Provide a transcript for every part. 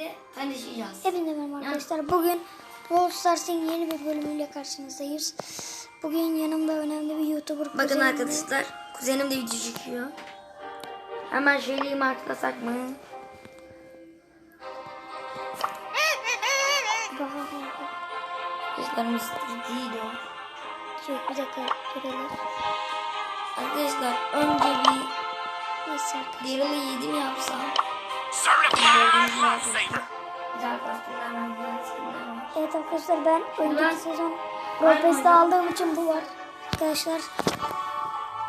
birlikte tanışacağız. Hepinize merhaba arkadaşlar. Bugün Brawl Stars'ın yeni bir bölümüyle karşınızdayız. Bugün yanımda önemli bir YouTuber Bakın kuzenim arkadaşlar kuzenim de video çekiyor. Hemen şöyle marklasak mı? Arkadaşlarımız değil o. Çok bir dakika görelim. Arkadaşlar önce bir Neyse arkadaşlar. Daryl'ı 7 mi yapsam? Certified life saver. Güzel kostümler var, güzel skinler var. Evet arkadaşlar ben önceki sezon Pass'te aldığım için bu var. Arkadaşlar.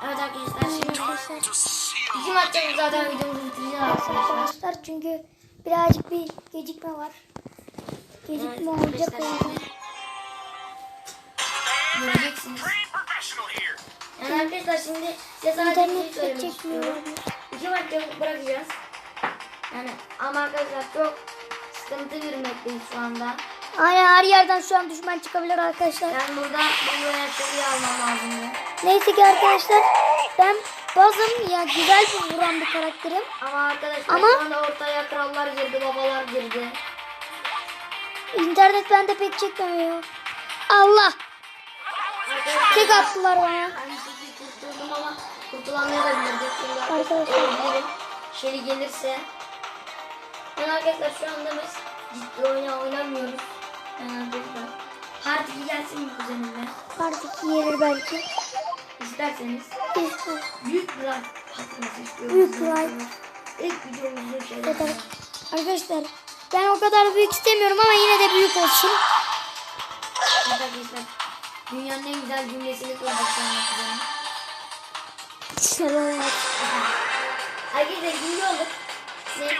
Evet arkadaşlar şimdi Arkadaşlar. İki maçta zaten videomuzu bitireceğiz arkadaşlar. Çünkü birazcık bir gecikme var. Gecikme Evet, olacak Göreceksiniz. Yani arkadaşlar şimdi size sadece bir şey söylemek istiyorum. İki maçta bırakacağız. Ama arkadaşlar çok sıkıntı yürümekteyiz şu anda. Aynen her yerden şu an düşman çıkabilir arkadaşlar. Ben burada bu yönetmeliği almam lazımdı. Neyse ki arkadaşlar ben bazım ya güzel bir vuran bir karakterim. Ama arkadaşlar Ama- şu anda ortaya krallar girdi, babalar girdi. İnternet bende pek çekmiyor. Allah! Arkadaşlar Tek attılar bana. ben sizi kurtuldum ama kurtulamayabilirdik. Arkadaşlar. Şeri gelirse. Yani arkadaşlar şu anda biz ciddi oyna oynamıyoruz. Yani arkadaşlar. Part 2 gelsin mi kuzenimle? Artık gelir belki. İsterseniz. İşte. Büyük bir like patlaması istiyorum. Büyük sizden. like. İlk videomuzda şey Evet, yapalım. arkadaşlar ben o kadar büyük istemiyorum ama yine de büyük olsun. Evet arkadaşlar. Dünyanın en güzel cümlesini kurduk kuzenim. Selam. Arkadaşlar ikinci olduk. Ne?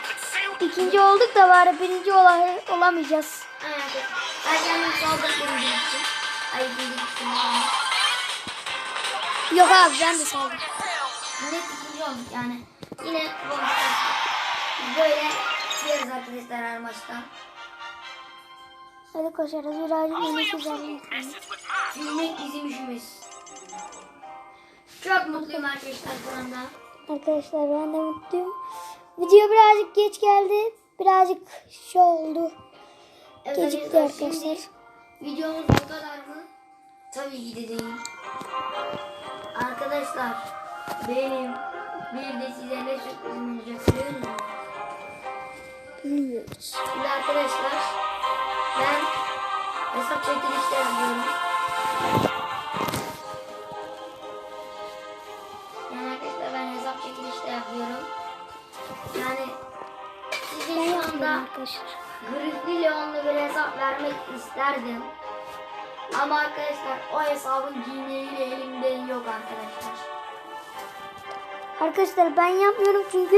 İkinci olduk da bari birinci ola olamayacağız. Ben birinci. Ay. Yok abi ben de saldım. Net ikinci olduk yani. Yine böyle siyeriz arkadaşlar her maçta. Hadi koşarız birazcık with mine. Gülmek bizim işimiz. Çok mutluyum arkadaşlar şu anda. Arkadaşlar ben de mutluyum. Video birazcık geç geldi. Birazcık şey oldu. Evet Gecikti arkadaşlar, videomuz bu kadar mı? Tabii ki de değil. Arkadaşlar benim bir de size ne sürprizim olacak biliyor musunuz? Bilmiyoruz. Şimdi arkadaşlar ben hesap çekilişte yapıyorum. Yani size Ben şu anda. Grizzly Leon'lu bir hesap vermek isterdim. Ama arkadaşlar o hesabın Gmail'i elimde yok arkadaşlar. Arkadaşlar ben yapmıyorum çünkü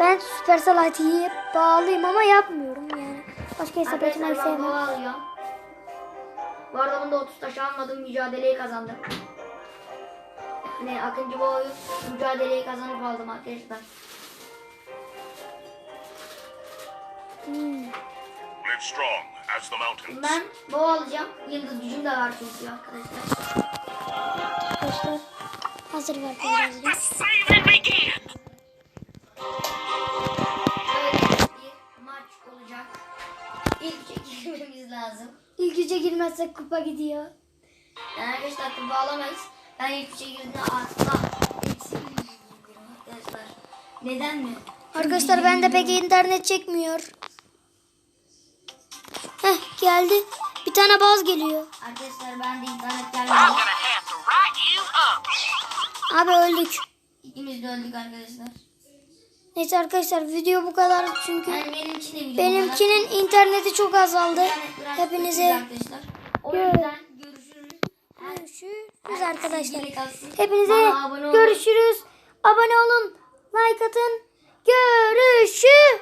ben Supercell IT'ye bağlıyım ama yapmıyorum yani. Başka hesap açmayı Arkadaşlar ben sevmem. boğa alıyorum. Bu arada bunda 30 taş almadım mücadeleyi kazandım. Hani Akıncı boğayı mücadeleyi kazanıp aldım arkadaşlar. Live strong as the mountains. Ben boğa alacağım. Yıldız gücüm de var çünkü arkadaşlar. Arkadaşlar hazır var Let the saving begin. Evet bir maç olacak. İlk çekilmemiz lazım. İlk üçe girmezsek kupa gidiyor. Yani arkadaşlar kupa alamayız. Ben ilk üçe girdiğinde asla eksi arkadaşlar. Neden mi? Arkadaşlar bende pek internet çekmiyor. Geldi. Bir tane baz geliyor. Arkadaşlar ben de internet gelmedi. Abi öldük. İkimiz de öldük arkadaşlar. Neyse arkadaşlar video bu kadar çünkü Yani benim benimkinin interneti çok azaldı. kadar. İnternet Hepinize arkadaşlar. O yüzden görüşürüz. görüşürüz arkadaşlar. Hepinize abone görüşürüz. Abone olun. Like atın. Görüşürüz.